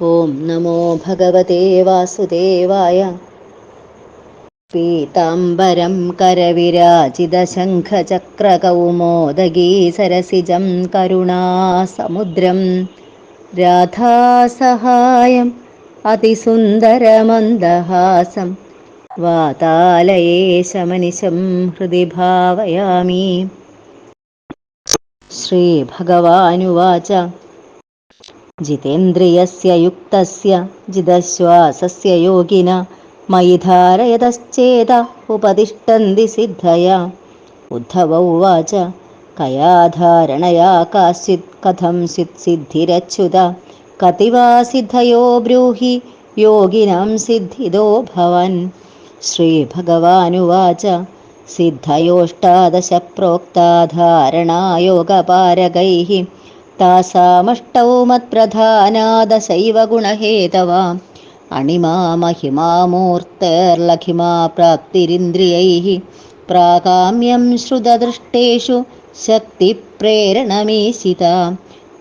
ഓം നമോ ഭഗവതേ വാസുദേവായ. പീതാംബരം കരവിരാജിതശംഖചക്രകൗമോദഗീ സരസിജം കരുണാസമുദ്രം. രാധാസഹായം അതിസുന്ദരമന്ദഹാസം. വാതാലയേ ശമനിശം ഹൃദി ഭാവയാമി ശ്രീഭഗവാനുവാച ജിതേന്ദ്രിയസ്യ യുക്തസ്യ ജിതശ്വാസസ്യ യോഗിന മയി ധാരയതശ്ചേത ഉപതിഷ്ഠന്തി സിദ്ധയ ഉദ്ധവ ഉവാച കയാധാരണയാ കാശ്ചിത് കഥം സിത് സിദ്ധിരച്യുത കതിവാ സിദ്ധയോ ബ്രൂഹി യോഗിനാം സിദ്ധിദോ ഭവൻ ശ്രീഭഗവാനുവാച സിദ്ധയോഷ്ടാദശ പ്രോക്താ ധാരണായോഗപാരകൈः താസാമഷ്ടൗ മത്പ്രധാനാദശൈവ ഗുണഹേതവാം അണിമാ മഹിമാമൂർത്തേർലഖിമാ പ്രാപ്തിരിന്ദ്രിയൈ. പ്രാകാമ്യം ശ്രുതദൃഷ്ടേഷു ശക്തിപ്രേരണമീശിതാ.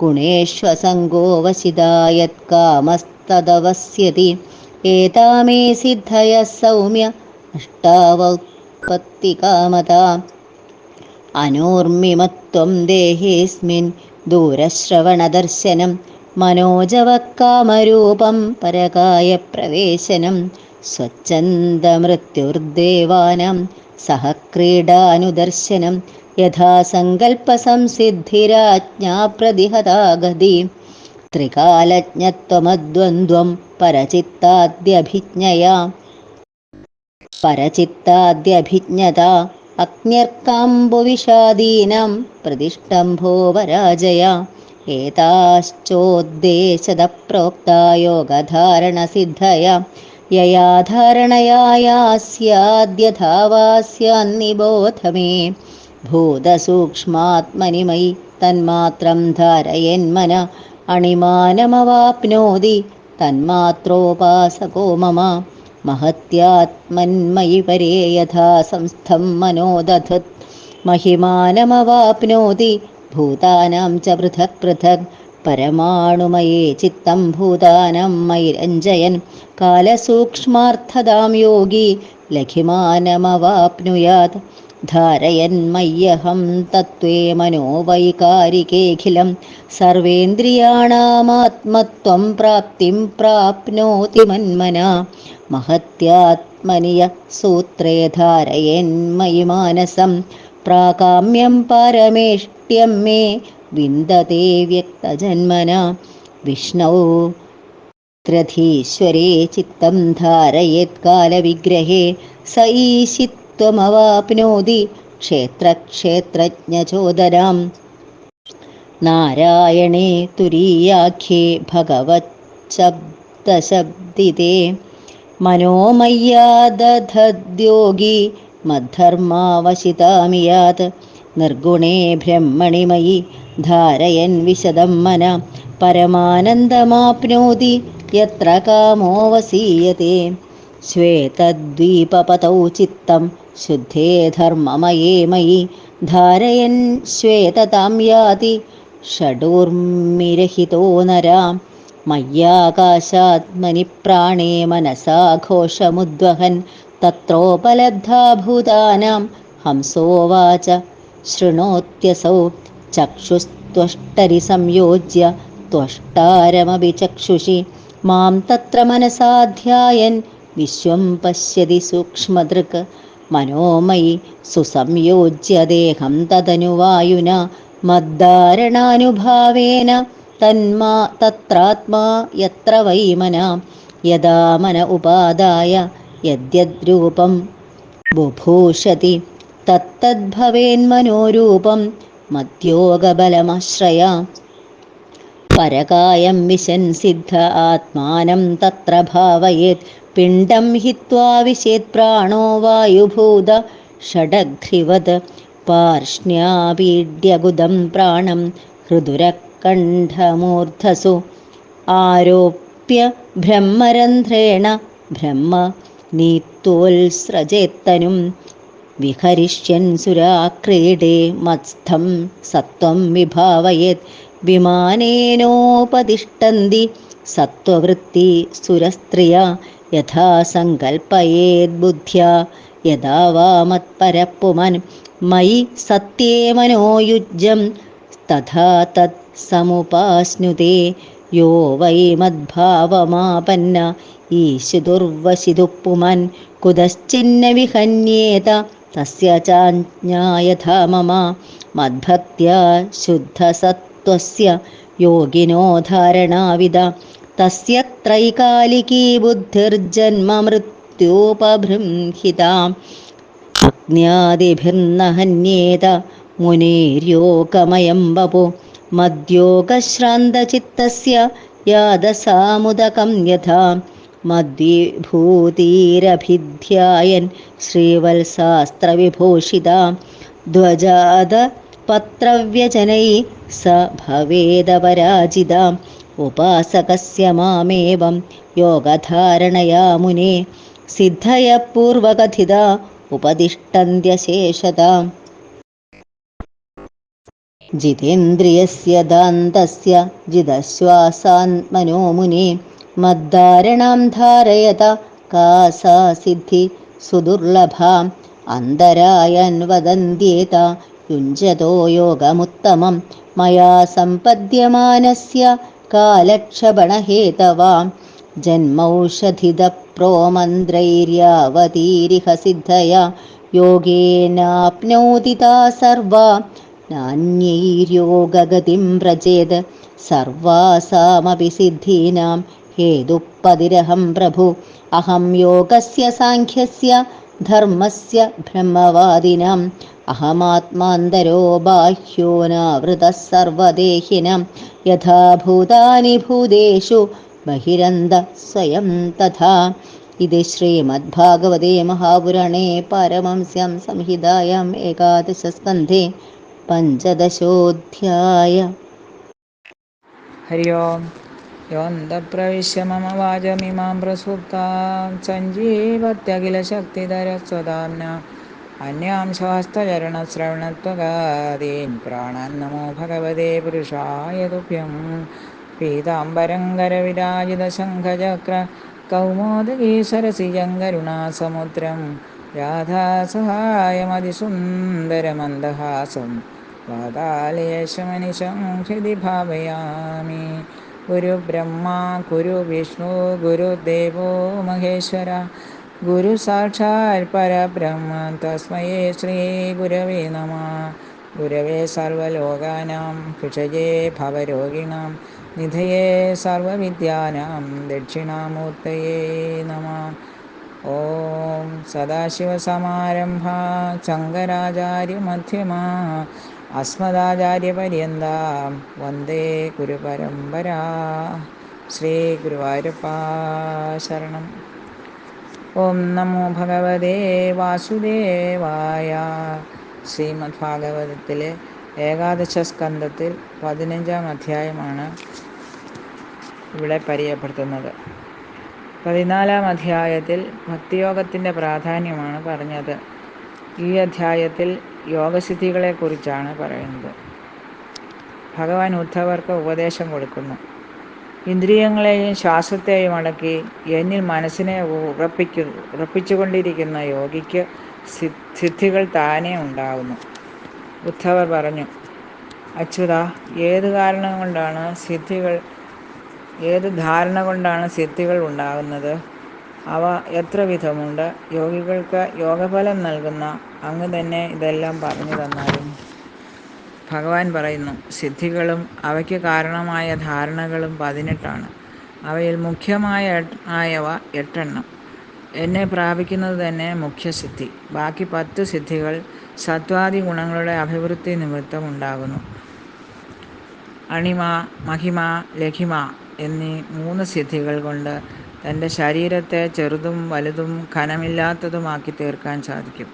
ഗുണേഷ്വസംഗോവശിതാ യത്കാമസ്തദവസ്യതി ഏതാമേ സിദ്ധയ സൗമ്യ അഷ്ടാവൗത്പത്തികാമതാ അനോർമിമത്വം ദേഹേസ്മിൻ ദൂരശ്രവണദർശനം മനോജവക്കാമരൂപം പരകായ പ്രവേശനം സ്വച്ഛന്ദമൃത്യുർദേവാനാം സഹക്രീഡാനുദർശനം യഥാസങ്കൽപ്പസംസിദ്ധിരാജ്ഞാപ്രതിഹതാഗതി ത്രികാലജ്ഞത്വമദ്വന്ദ്വം പരചിത്താദ്യഭിജ്ഞയാ പരചിത്താദ്യഭിജ്ഞതാ അഗ്ന്യർക്കാംബുവിഷാദീനാം പ്രതിഷ്ഠംഭോപരാജയ ഏതാശ്ചോദ്ദേശത പ്രോക്ത യോഗധാരണസിദ്ധയ യയാധാരണയായാസ്യാദ്യധാവാസ്യാന്നിബോധമേ. ഭൂതസൂക്ഷ്മാത്മനി മയി തന്മാത്രം ധാരയന്മന. അണിമാനമവാപ്നോതി തന്മാത്രോപാസകോ മമ. मे भूतसूक्ष्मात्मनि मयि तन्मात्रं धारयन्मन अणिमानमवाप्नोति तन्मात्रोपासको मम महत्यात्मन्मयि परे यथा संस्थं मनो दधत् महिमानमवाप्नोति भूतानां च पृथक् पृथक् परमाणुमये चित्तं भूतानं मयि रञ्जयन् कालसूक्ष्मार्थदां योगी लघिमानमवाप्नुयात् धारयन्मय्यहं तत्त्वे मनोवैकारिकेऽखिलं सर्वेन्द्रियाणामात्मत्वं प्राप्तिं प्राप्नोति मन्मना महत्यात्मनि यः सूत्रे धारयन्मयि मानसं प्राकाम्यं पारमेष्ट्यं मे विन्दते व्यक्तजन्मना विष्णौ त्रधीश्वरे चित्तं धारयेत्कालविग्रहे स ईशित्वमवाप्नोति क्षेत्रक्षेत्रज्ञचोदरां नारायणे तुरीयाख्ये भगवच्छब्दशब्दिते മനോമയ്യാ ദധദ്യോഗി മദ്ധർമാവശിതാമിയാത് നിർഗുണേ ബ്രഹ്മണിമയി ധാരയൻ വിശദം മന പരമാനന്ദമാപ്നോതി യത്ര കാമോ വസീയത്തെ ശ്വേതദ്വീപപതൗ ചിത്തം ശുദ്ധേ ധർമ്മമയേ മയി ധാരയൻ ശ്വേതതാം യാതി ഷഡൂർമിരഹിതോ നരാം नरा मय्याकाशात्मनि प्राणे मनसा घोषमुद्वहन् तत्रोपलब्धा भूतानां हंसोवाच शृणोत्यसौ चक्षुस्त्वष्टरि संयोज्य त्वष्टारमपि चक्षुषि मां तत्र मनसा ध्यायन् विश्वं पश्यति सूक्ष्मदृक् मनोमयि सुसंयोज्य देहं तदनुवायुना തന്മാ തത്രാത്മാ യത്ര വൈ മന യഥാ മന ഉപാദായ യദ്യദ്രൂപം ബുഭൂഷതി തത്തദ്ഭവേന്മനോരൂപം മധ്യോഗബലമാശ്രയ പരകായം വിശൻ സിദ്ധ ആത്മാനം തത്ര ഭാവയേത് പിണ്ഡം ഹിത്വാ വിശേത് പ്രാണോ വായുഭൂത ഷഡഗ്രിവത് പാർഷ്ണ്യാപീഡ്യഗുദം പ്രാണം ഹൃദുരക്ത കണ്ഠമൂർധസു ആരോപ്യ ബ്രഹ്മരന്ധ്രേണ ബ്രഹ്മ നീത്തോത്സ്രജേത്തനും വിഹരിഷ്യൻ സുരാക്രീഡേ മത്സ്ഥം സത്വം വിഭാവയേത്. വിമാനേനോപതിഷ്ടന്തി സത്വവൃത്തി സുരസ്ത്രിയ. യഥാ സങ്കൽപ്പയേത് ബുദ്ധ്യ. യഥാ വാ മത്പരപ്പുമൻ. മയി സത്യേ മനോയുജ്യം. തഥാ തത് സമുപാസ്നുതേ യോ വൈ മദ്ഭാവമാപന്ന ഈശുദുർവശിതുപ്പുമൻ കുതശ്ചിന്ന വിഹന്യേത തസ്യ ചാജ്ഞായഥാ മമ മദ്ഭക്ത്യാ ശുദ്ധസത്വസ്യ യോഗിനോ ധാരണാവിധ തസ്യ ത്രൈകാലികീ ബുദ്ധിർജന്മമൃത്യോപബൃംഹിത അജ്ഞാതിഭിർനഹന്യേത മുനേര്യോഗമയം വപു മദ്യോഗശ്രാന്തചിത്തസ്യ യാദസാമുദകം യഥാ മദ്വിഭൂതിരഭിധ്യായൻ ശ്രീവത്സാസ്ത്രവിഭൂഷിത ധ്വജാത പത്രവ്യജനൈ സ ഭവേദപരാജിത ഉപാസകസ്യ മാമേവം യോഗധാരണയാ മുനെ സിദ്ധയ പൂർവകഥിത ഉപതിഷ്ടന്ത്യശേഷതാം ജിതേന്ദ്രിയസ്യ ദാന്തസ്യ ജിതശ്വാസാത്മനോ മുനെ മദ്ധാരണാം ധാരയത കാ सिद्धि सुदुर्लभाम् അന്തരായൻ വദന്ത്യേത യുഞ്ജതോ യോഗമുത്തമം മയാ സമ്പദ്യമാനസ്യ കാലക്ഷപണഹേതവാം ജന്മൗഷധിതപ്രോമന്ത്രൈര്യാവതീരിഹ സിദ്ധയാ യോഗേനാപ്നോതി താ സർവാ നാന്യൈര്യോഗഗതിം വ്രജേത് സർവാസാമപി സിദ്ധീനാം ഹേതുപ്പതിരഹം പ്രഭു. അഹം യോഗസ്യ സാഖ്യസ്യ ധർമ്മസ്യ ബ്രഹ്മവാദിനാം. അഹമാത്മാന്തരോ ബാഹ്യോ നാവൃതഃ സർവദേഹിനം. യഥാ ഭൂതാനി ഭൂതേഷു ബഹിരന്ത സ്വയം തഥാ. ഇത് ശ്രീമദ്ഭാഗവതേ മഹാപുരാണേ പാരമംസ്യാം സംഹിതായാം ഏകാദശസ്കന്ധേ. पञ्चदशोऽध्याय हरि ओम् योऽन्तप्रविश्य मम वाचमिमां प्रसुप्तां सञ्जीवत्यखिलशक्तिधरस्वधाम्ना अन्यां श्वास्तचरणश्रवणत्वगादीन् प्राणान् नमो भगवते पुरुषाय तुभ्यं पीताम्बरङ्गरविराजितशङ्खचक्र कौमोदकी सरसिजङ्गरुणासमुद्रम् രാധാസഹായമതിസുന്ദരമന്ദഹാസം. വാതാലയേശമനിശം ഹൃതി ഭാവയാമി ഗുരുബ്രഹ്മ ഗുരു വിഷ്ണു ഗുരുദേവോ മഹേശ്വര. ഗുരു സാക്ഷാൽ പരബ്രഹ്മ തസ്മൈ ശ്രീ ഗുരവേ നമ. ഗുരവേ സർവലോകാനാം ഭിഷജേ ഭവരോഗിണാം നിധയേ സർവവിദ്യാനാം ദക്ഷിണാമൂർത്തയേ നമ. ഓം സദാശിവ സദാശിവസമാരംഭാ ശങ്കരാചാര്യമധ്യമാ അസ്മദാചാര്യപര്യന്താം വന്ദേ ഗുരുപരമ്പരാ ശ്രീ ഗുരുവായൂരപ്പാ ശരണം. ഓം നമോ ഭഗവതേ വാസുദേവായ ശ്രീമദ് ഭാഗവതത്തിലെ ഏകാദശ സ്കന്ധത്തിൽ പതിനഞ്ചാം അധ്യായമാണ് ഇവിടെ പരിചയപ്പെടുത്തുന്നത്. പതിനാലാം അധ്യായത്തിൽ ഭക്തിയോഗത്തിന്റെ പ്രാധാന്യമാണ് പറഞ്ഞത്. ഈ അധ്യായത്തിൽ യോഗസിദ്ധികളെക്കുറിച്ചാണ് പറയുന്നത്. ഭഗവാൻ ഉദ്ധവർക്ക് ഉപദേശം കൊടുക്കുന്നു. ഇന്ദ്രിയങ്ങളെയും ശ്വാസത്തെയും അടക്കി എന്നിൽ മനസ്സിനെ ഉറപ്പിക്കു ഉറപ്പിച്ചുകൊണ്ടിരിക്കുന്ന യോഗിക്ക് സിദ്ധികൾ താനേ ഉണ്ടാകുന്നു ഉദ്ധവർ പറഞ്ഞു അച്യുത ഏത് കാരണം കൊണ്ടാണ് സിദ്ധികൾ ഏത് ധാരണ കൊണ്ടാണ് സിദ്ധികൾ ഉണ്ടാകുന്നത്? അവ എത്ര വിധമുണ്ട്? യോഗികൾക്ക് യോഗഫലം നൽകുന്ന അങ്ങ് തന്നെ ഇതെല്ലാം പറഞ്ഞു തന്നാലും. ഭഗവാൻ പറയുന്നു സിദ്ധികളും അവയ്ക്ക് കാരണമായ ധാരണകളും പതിനെട്ടാണ്. അവയിൽ മുഖ്യമായ ആയവ എട്ടെണ്ണം. എന്നെ പ്രാപിക്കുന്നത് തന്നെ മുഖ്യസിദ്ധി. ബാക്കി പത്ത് സിദ്ധികൾ സത്വാദി ഗുണങ്ങളുടെ അഭിവൃദ്ധി നിമിത്തം ഉണ്ടാകുന്നു. അണിമ മഹിമ ലഘിമ എന്നീ മൂന്ന് സിദ്ധികൾ കൊണ്ട് തന്റെ ശരീരത്തെ ചെറുതും വലുതും ഘനമില്ലാത്തതുമാക്കി തീർക്കാൻ സാധിക്കും.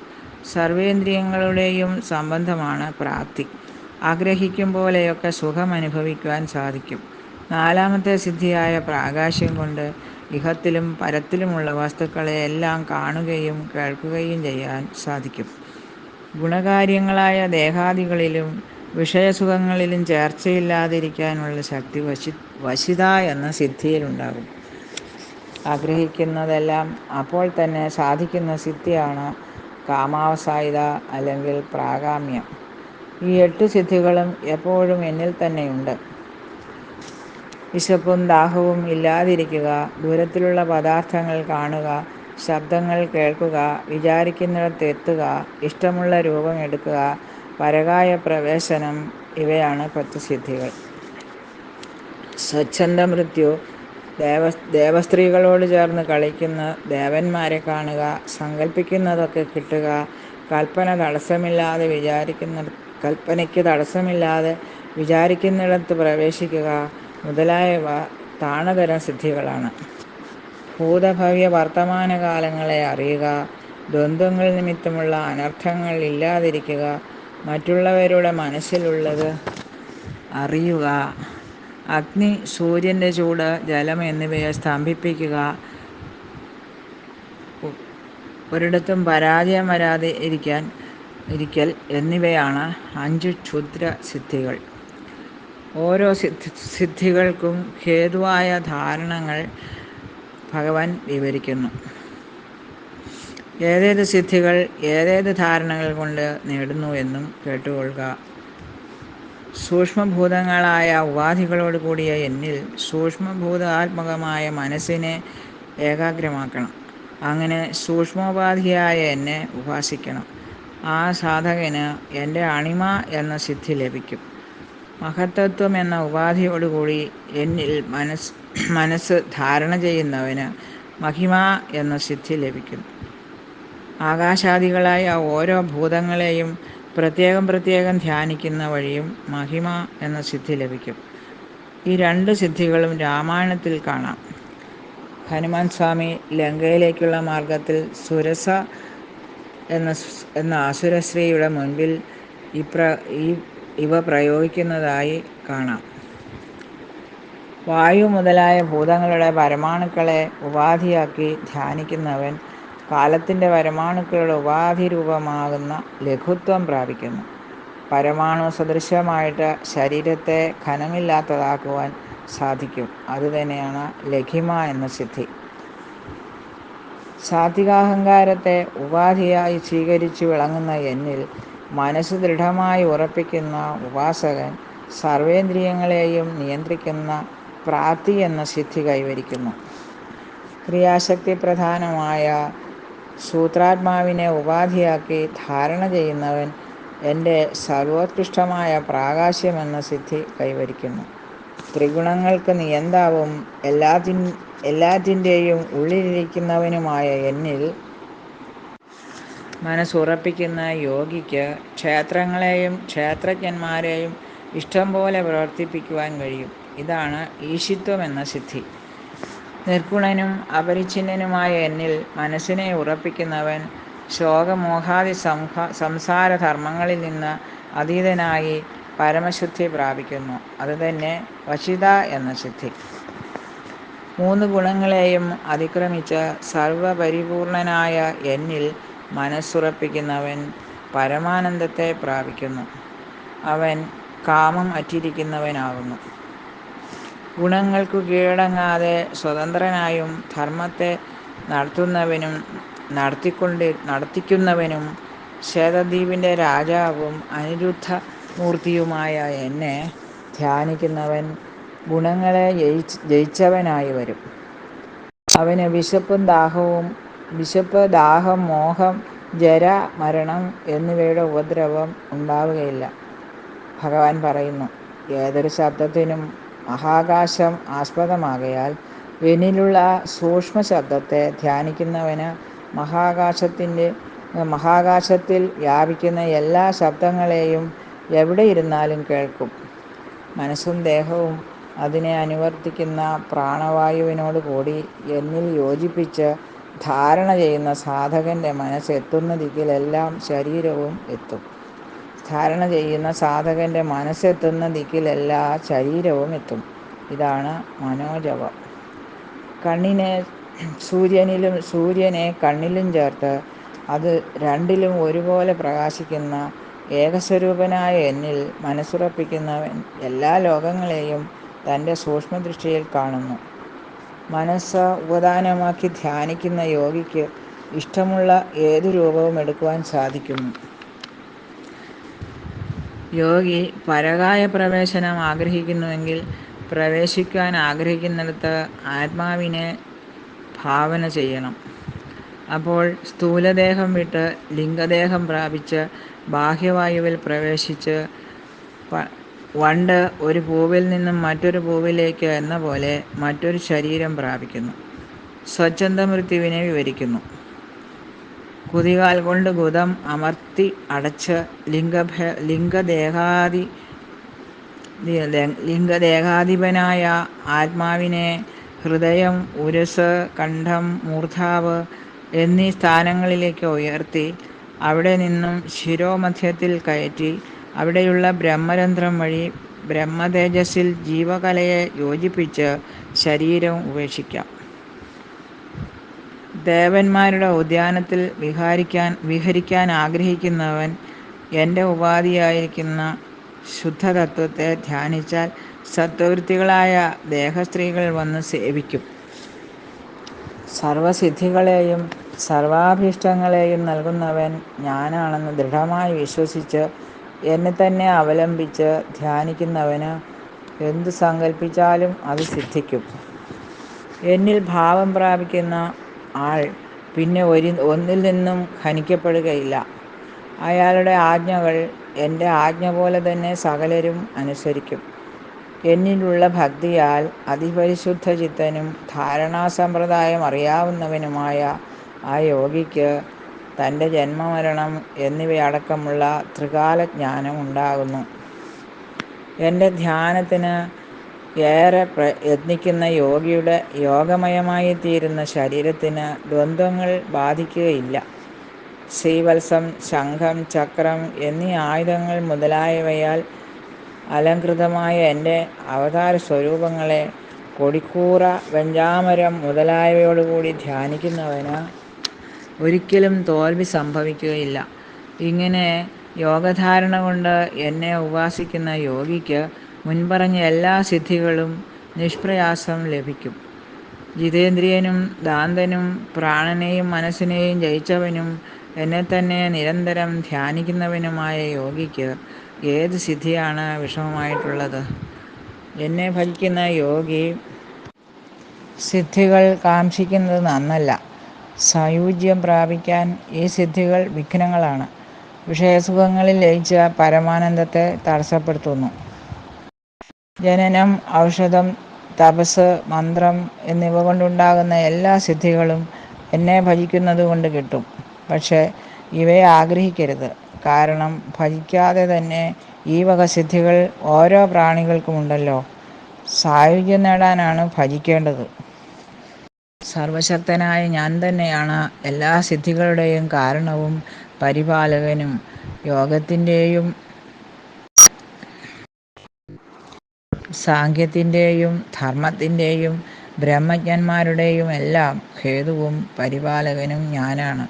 സർവേന്ദ്രിയങ്ങളുടെയും സംബന്ധമാണ് പ്രാപ്തി. ആഗ്രഹിക്കും പോലെയൊക്കെ സുഖം അനുഭവിക്കുവാൻ സാധിക്കും. നാലാമത്തെ സിദ്ധിയായ പ്രാകാശം കൊണ്ട് ഇഹത്തിലും പരത്തിലുമുള്ള വസ്തുക്കളെ എല്ലാം കാണുകയും കേൾക്കുകയും ചെയ്യാൻ സാധിക്കും. ഗുണകാര്യങ്ങളായ ദേഹാദികളിലും വിഷയസുഖങ്ങളിലും ചേർച്ചയില്ലാതിരിക്കാനുള്ള ശക്തി വശി വശിത എന്ന സിദ്ധിയിലുണ്ടാകും. ആഗ്രഹിക്കുന്നതെല്ലാം അപ്പോൾ തന്നെ സാധിക്കുന്ന സിദ്ധിയാണ് കാമാവസായിത അല്ലെങ്കിൽ പ്രാഗാമ്യം. ഈ എട്ട് സിദ്ധികളും എപ്പോഴും എന്നിൽ തന്നെയുണ്ട്. വിശപ്പും ദാഹവും ഇല്ലാതിരിക്കുക ദൂരത്തിലുള്ള പദാർത്ഥങ്ങൾ കാണുക ശബ്ദങ്ങൾ കേൾക്കുക വിചാരിക്കുന്നിടത്ത് എത്തുക ഇഷ്ടമുള്ള രൂപം എടുക്കുക പരകായ പ്രവേശനം ഇവയാണ് പത്ത് സിദ്ധികൾ സ്വച്ഛന്ത മൃത്യു ദേവ ദേവസ്ത്രീകളോട് ചേർന്ന് കളിക്കുന്ന ദേവന്മാരെ കാണുക സങ്കല്പിക്കുന്നതൊക്കെ കിട്ടുക കൽപ്പന തടസ്സമില്ലാതെ വിചാരിക്കുന്ന കൽപ്പനയ്ക്ക് തടസ്സമില്ലാതെ വിചാരിക്കുന്നിടത്ത് പ്രവേശിക്കുക മുതലായവ താണതരം സിദ്ധികളാണ്. ഭൂതഭവ്യ വർത്തമാനകാലങ്ങളെ അറിയുക ദ്വന്ദ്ങ്ങൾ നിമിത്തമുള്ള അനർത്ഥങ്ങൾ ഇല്ലാതിരിക്കുക മറ്റുള്ളവരുടെ മനസ്സിലുള്ളത് അറിയുക. അഗ്നി സൂര്യന്റെ ചൂട് ജലം എന്നിവയെ സ്തംഭിപ്പിക്കുക. ഒരിടത്തും പരാജയം വരാതെ ഇരിക്കാൻ ഇരിക്കൽ എന്നിവയാണ് അഞ്ച് ക്ഷുദ്ര സിദ്ധികൾ ഓരോ സിദ്ധി സിദ്ധികൾക്കും ഹേതുവായ ധാരണങ്ങൾ ഭഗവാൻ വിവരിക്കുന്നു. ഏതേത് സിദ്ധികൾ ഏതേത് ധാരണകൾ കൊണ്ട് നേടുന്നു എന്നും കേട്ടുകൊള്ളുക. സൂക്ഷ്മഭൂതങ്ങളായ ഉപാധികളോട് കൂടിയ എന്നിൽ സൂക്ഷ്മഭൂതാത്മകമായ മനസ്സിനെ ഏകാഗ്രമാക്കണം. അങ്ങനെ സൂക്ഷ്മോപാധിയായ എന്നെ ഉപാസിക്കണം. ആ സാധകന് എന്റെ അണിമ എന്ന സിദ്ധി ലഭിക്കും. മഹത്തത്വം എന്ന ഉപാധിയോടുകൂടി എന്നിൽ മനസ് മനസ്സ് ധാരണ ചെയ്യുന്നവന് മഹിമ എന്ന സിദ്ധി ലഭിക്കും. ആകാശാദികളായ ഓരോ ഭൂതങ്ങളെയും പ്രത്യേകം പ്രത്യേകം ധ്യാനിക്കുന്ന വഴിയും മഹിമ എന്ന സിദ്ധി ലഭിക്കും. ഈ രണ്ട് സിദ്ധികളും രാമായണത്തിൽ കാണാം. ഹനുമാൻ സ്വാമി ലങ്കയിലേക്കുള്ള മാർഗത്തിൽ സുരസ എന്ന എന്ന അസുരശ്രീയുടെ മുൻപിൽ ഇപ്ര ഈ ഇവ പ്രയോഗിക്കുന്നതായി കാണാം. വായു മുതലായ ഭൂതങ്ങളുടെ പരമാണുക്കളെ ഉപാധിയാക്കി ധ്യാനിക്കുന്നവൻ കാലത്തിന്റെ പരമാണുക്കളുടെ ഉപാധിരൂപമാകുന്ന ലഘുത്വം പ്രാപിക്കുന്നു. പരമാണു സദൃശമായിട്ട് ശരീരത്തെ ഖനമില്ലാത്തതാക്കുവാൻ സാധിക്കും. അതുതന്നെയാണ് ലഘിമ എന്ന സിദ്ധി. സാത്വികാഹങ്കാരത്തെ ഉപാധിയായി സ്വീകരിച്ചു വിളങ്ങുന്ന എന്നിൽ മനസ്സ് ദൃഢമായി ഉറപ്പിക്കുന്ന ഉപാസകൻ സർവേന്ദ്രിയങ്ങളെയും നിയന്ത്രിക്കുന്ന പ്രാപ്തി എന്ന സിദ്ധി കൈവരിക്കുന്നു. ക്രിയാശക്തി പ്രധാനമായ സൂത്രാത്മാവിനെ ഉപാധിയാക്കി ധാരണ ചെയ്യുന്നവൻ എന്റെ സർവോത്കൃഷ്ടമായ പ്രാകാശ്യമെന്ന സിദ്ധി കൈവരിക്കുന്നു. ത്രിഗുണങ്ങൾക്ക് നിയന്താവും എല്ലാത്തിൻ എല്ലാറ്റിന്റെയും ഉള്ളിലിരിക്കുന്നവനുമായ എന്നിൽ മനസ്സുറപ്പിക്കുന്ന യോഗിക്ക് ക്ഷേത്രങ്ങളെയും ക്ഷേത്രജ്ഞന്മാരെയും ഇഷ്ടം പോലെ പ്രവർത്തിപ്പിക്കുവാൻ കഴിയും. ഇതാണ് ഈശിത്വം എന്ന സിദ്ധി. നിർഗുണനും അപരിച്ഛിന്നനുമായ എന്നിൽ മനസ്സിനെ ഉറപ്പിക്കുന്നവൻ ശോകമോഹാദി സംസാര ധർമ്മങ്ങളിൽ നിന്ന് അതീതനായി പരമശുദ്ധി പ്രാപിക്കുന്നു. അതുതന്നെ വശിത എന്ന ശുദ്ധി മൂന്ന് ഗുണങ്ങളെയും അതിക്രമിച്ച് സർവപരിപൂർണനായ എന്നിൽ മനസ്സുറപ്പിക്കുന്നവൻ പരമാനന്ദത്തെ പ്രാപിക്കുന്നു. അവൻ കാമം അറ്റിരിക്കുന്നവനാകുന്നു. ഗുണങ്ങൾക്കു കീഴടങ്ങാതെ സ്വതന്ത്രനായും ധർമ്മത്തെ നടത്തുന്നവനും നടത്തിക്കൊണ്ട് നടത്തിക്കുന്നവനും ശേതദ്വീപിന്റെ രാജാവും അനിരുദ്ധ മൂർത്തിയുമായ എന്നെ ധ്യാനിക്കുന്നവൻ ഗുണങ്ങളെ ജയിച്ച് ജയിച്ചവനായി വരും. അവന് വിശപ്പും ദാഹവും വിശപ്പ് ദാഹം മോഹം ജര മരണം എന്നിവയുടെ ഉപദ്രവം ഉണ്ടാവുകയില്ല. ഭഗവാൻ പറയുന്നു ഏതൊരു ശബ്ദത്തിനും മഹാകാശം ആസ്പദമാകയാൽ വെനിലുള്ള സൂക്ഷ്മ ശബ്ദത്തെ ധ്യാനിക്കുന്നവന് മഹാകാശത്തിന്റെ മഹാകാശത്തിൽ വ്യാപിക്കുന്ന എല്ലാ ശബ്ദങ്ങളെയും എവിടെ ഇരുന്നാലും കേൾക്കും. മനസ്സും ദേഹവും അതിനെ അനുവർത്തിക്കുന്ന പ്രാണവായുവിനോട് കൂടി എന്നിൽ യോജിപ്പിച്ച് ധാരണ ചെയ്യുന്ന സാധകന്റെ മനസ്സെത്തുന്ന ദിക്കിലെല്ലാം ശരീരവും എത്തും. ധാരണ ചെയ്യുന്ന സാധകന്റെ മനസ്സെത്തുന്ന ദിക്കിലെല്ലാ ശരീരവും എത്തും ഇതാണ് മനോജവം കണ്ണിനെ സൂര്യനിലും സൂര്യനെ കണ്ണിലും ചേർത്ത് അത് രണ്ടിലും ഒരുപോലെ പ്രകാശിക്കുന്ന ഏകസ്വരൂപനായ എന്നിൽ മനസ്സുറപ്പിക്കുന്നവൻ എല്ലാ ലോകങ്ങളെയും തന്റെ സൂക്ഷ്മദൃഷ്ടിയിൽ കാണുന്നു. മനസ്സ് ഉപദാനമാക്കി ധ്യാനിക്കുന്ന യോഗിക്ക് ഇഷ്ടമുള്ള ഏതു രൂപവും എടുക്കുവാൻ സാധിക്കുന്നു. യോഗി പരകായ പ്രവേശനം ആഗ്രഹിക്കുന്നുവെങ്കിൽ പ്രവേശിക്കാൻ ആഗ്രഹിക്കുന്നിടത്ത് ആത്മാവിനെ ഭാവന ചെയ്യണം. അപ്പോൾ സ്ഥൂലദേഹം വിട്ട് ലിംഗദേഹം പ്രാപിച്ച് ബാഹ്യവായുവിൽ പ്രവേശിച്ച് വണ്ട് ഒരു പൂവിൽ നിന്നും മറ്റൊരു പൂവിലേക്ക് എന്ന പോലെ മറ്റൊരു ശരീരം പ്രാപിക്കുന്നു. സ്വച്ഛന്ദമൃത്യുവിനെ വിവരിക്കുന്നു. കുതികാൽ കൊണ്ട് ഗുദം അമർത്തി അടച്ച് ലിംഗദേഹാധിപനായ ആത്മാവിനെ ഹൃദയം, ഉരസ് കണ്ഠം, മൂർധാവ് എന്നീ സ്ഥാനങ്ങളിലേക്ക് ഉയർത്തി അവിടെ നിന്നും ശിരോമധ്യത്തിൽ കയറ്റി അവിടെയുള്ള ബ്രഹ്മരന്ധ്രം വഴി ബ്രഹ്മതേജസ്സിൽ ജീവകലയെ യോജിപ്പിച്ച് ശരീരം ഉപേക്ഷിക്കാം. ദേവന്മാരുടെ ഉദ്യാനത്തിൽ വിഹാരിക്കാൻ വിഹരിക്കാൻ ആഗ്രഹിക്കുന്നവൻ എന്റെ ഉപാധിയായിരിക്കുന്ന ശുദ്ധതത്വത്തെ ധ്യാനിച്ചാൽ സത്വവൃത്തികളായ ദേഹസ്ത്രീകൾ വന്ന് സേവിക്കും. സർവസിദ്ധികളെയും സർവാഭീഷ്ടങ്ങളെയും നൽകുന്നവൻ ഞാനാണെന്ന് ദൃഢമായി വിശ്വസിച്ച് എന്നെ തന്നെ അവലംബിച്ച് ധ്യാനിക്കുന്നവന് എന്തു സങ്കല്പിച്ചാലും അത് സിദ്ധിക്കും. എന്നിൽ ഭാവം പ്രാപിക്കുന്ന ആൾ പിന്നെ ഒരു ഒന്നിൽ നിന്നും ഹനിക്കപ്പെടുകയില്ല. അയാളുടെ ആജ്ഞകൾ എന്റെ ആജ്ഞ പോലെ തന്നെ സകലരും അനുസരിക്കും. എന്നിലുള്ള ഭക്തിയാൽ അതിപരിശുദ്ധ ചിത്തനും ധാരണാസമ്പ്രദായം അറിയാവുന്നവനുമായ ആ യോഗിക്ക് തന്റെ ജന്മമരണം എന്നിവയടക്കമുള്ള ത്രികാലജ്ഞാനം ഉണ്ടാകുന്നു. എന്റെ ധ്യാനത്തിന് ഏറെ യത്നിക്കുന്ന യോഗിയുടെ യോഗമയമായി തീരുന്ന ശരീരത്തിന് ദ്വന്ദ്ങ്ങൾ ബാധിക്കുകയില്ല. ശ്രീവത്സം, ശംഖം, ചക്രം എന്നീ ആയുധങ്ങൾ മുതലായവയാൽ അലങ്കൃതമായ എന്റെ അവതാര സ്വരൂപങ്ങളെ കൊടിക്കൂറ, വെഞ്ചാമരം മുതലായവയോടുകൂടി ധ്യാനിക്കുന്നവന് ഒരിക്കലും തോൽവി സംഭവിക്കുകയില്ല. ഇങ്ങനെ യോഗധാരണ കൊണ്ട് എന്നെ ഉപാസിക്കുന്ന യോഗിക്ക് മുൻപറഞ്ഞ എല്ലാ സിദ്ധികളും നിഷ്പ്രയാസം ലഭിക്കും. ജിതേന്ദ്രിയനും ദാന്തനും പ്രാണനെയും മനസ്സിനെയും ജയിച്ചവനും എന്നെ തന്നെ നിരന്തരം ധ്യാനിക്കുന്നവനുമായ യോഗിക്ക് ഏത് സിദ്ധിയാണ് വിഷമമായിട്ടുള്ളത്? എന്നെ ഭജിക്കുന്ന യോഗി സിദ്ധികൾ കാംക്ഷിക്കുന്നത് നന്നല്ല. സായുജ്യം പ്രാപിക്കാൻ ഈ സിദ്ധികൾ വിഘ്നങ്ങളാണ്. വിഷയസുഖങ്ങളിൽ ലയിച്ച പരമാനന്ദത്തെ തടസ്സപ്പെടുത്തുന്നു. ജനനം, ഔഷധം, തപസ് മന്ത്രം എന്നിവ കൊണ്ടുണ്ടാകുന്ന എല്ലാ സിദ്ധികളും എന്നെ ഭജിക്കുന്നത് കൊണ്ട് കിട്ടും. പക്ഷേ ഇവയെ ആഗ്രഹിക്കരുത്. കാരണം ഭജിക്കാതെ തന്നെ ഈ വക സിദ്ധികൾ ഓരോ പ്രാണികൾക്കുമുണ്ടല്ലോ. സായുജ്യം നേടാനാണ് ഭജിക്കേണ്ടത്. സർവശക്തനായ ഞാൻ തന്നെയാണ് എല്ലാ സിദ്ധികളുടെയും കാരണവും പരിപാലകനും. യോഗത്തിന്റെയും സാംഖ്യത്തിന്റെയും ധർമ്മത്തിന്റെയും ബ്രഹ്മജ്ഞന്മാരുടെയും എല്ലാം ഹേതുവും പരിപാലകനും ഞാനാണ്.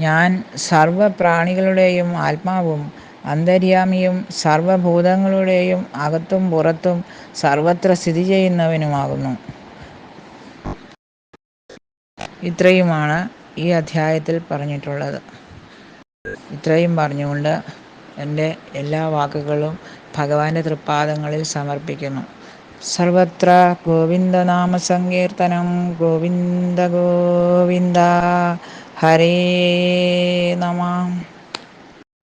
ഞാൻ സർവപ്രാണികളുടെയും ആത്മാവും അന്തര്യാമിയും സർവഭൂതങ്ങളുടെയും അകത്തും പുറത്തും സർവത്ര സ്ഥിതി ചെയ്യുന്നവനുമാകുന്നു ഇത്രയുമാണ് ഈ അധ്യായത്തിൽ പറഞ്ഞിട്ടുള്ളത്. ഇത്രയും പറഞ്ഞുകൊണ്ട് എന്റെ എല്ലാ വാക്കുകളും ഭഗവാന്റെ തൃപ്പാദങ്ങളിൽ സമർപ്പിക്കുന്നു. സർവത്ര ഗോവിന്ദനാമസങ്കീർത്തനം. ഗോവിന്ദ ഗോവിന്ദ. ഹരേ നമഃ.